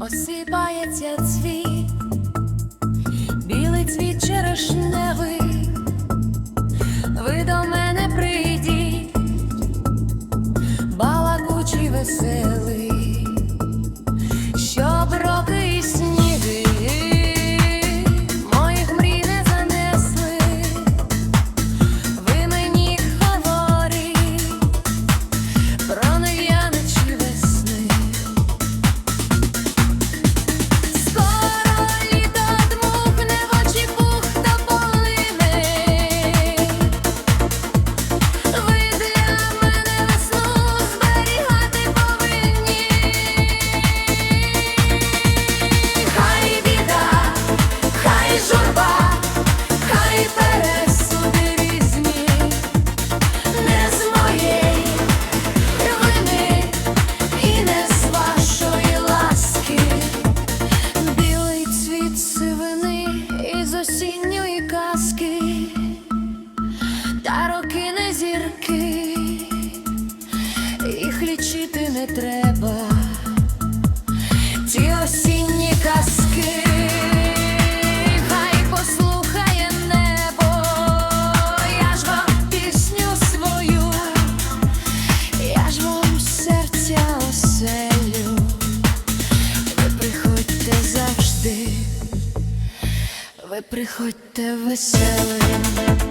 осипається цвіт, білий цвіт черешневий, ви до мене приїхали. сивини із осінньої казки, та роки не зірки, їх лічити не треба. Ви приходьте веселим.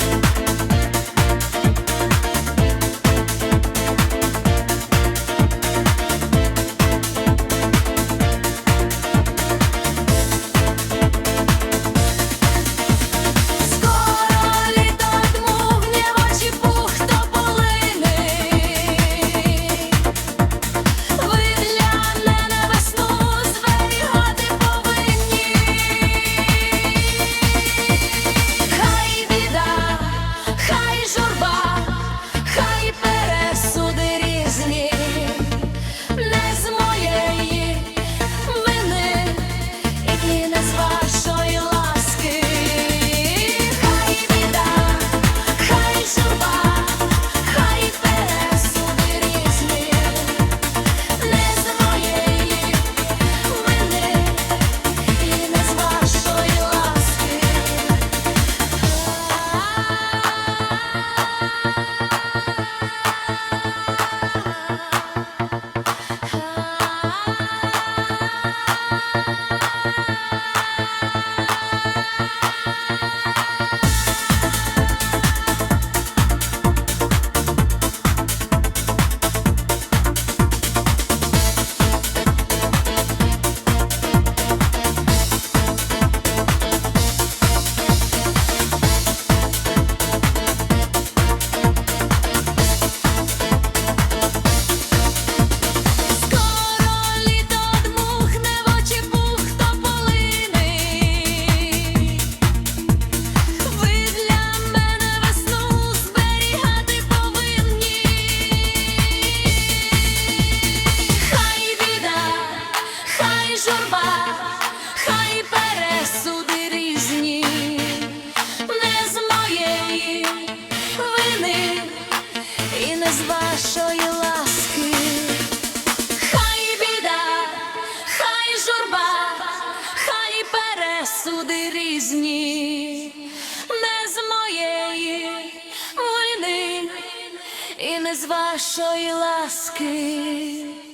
журба, хай пересуди різні, не з моєї вини і не з вашої ласки, хай біда, хай журба, хай пересуди різні, не з моєї вини і не з вашої ласки.